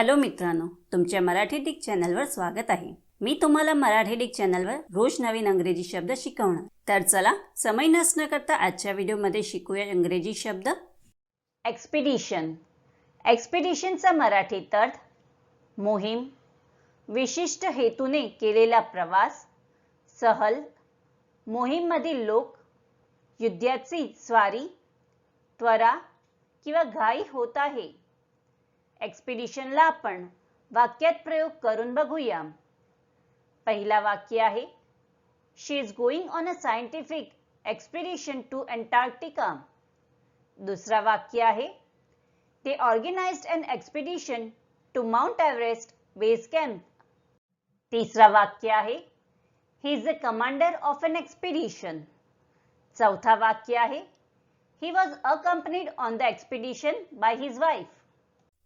Hello मित्रांनो तुमच्या Marathi Dick चॅनलवर स्वागत आहे. मी तुम्हाला मराठी डिक चॅनलवर रोज नवीन अंग्रेजी शब्द शिकवणार. तर चला समय नसणं करता आजच्या व्हिडिओमध्ये शिकूया इंग्रजी शब्द. एक्सपिडिशन एक्सपिडिशनचा मराठीत अर्थ मोहीम विशिष्ट हेतूने केलेला प्रवास सहल मोहीममधील लोक युद्धाची स्वारी त्वरा किंवा घाई होत आहे. एक्सपिडिशनला आपण वाक्यात प्रयोग करून बघूया. पहिला वाक्य आहे she is going on a scientific expedition to Antarctica दुसरा वाक्य आहे ते organised an expedition to Mount Everest base camp तिसरा वाक्य आहे he is a commander of an expedition चौथा वाक्य आहे he was accompanied on the expedition by his wife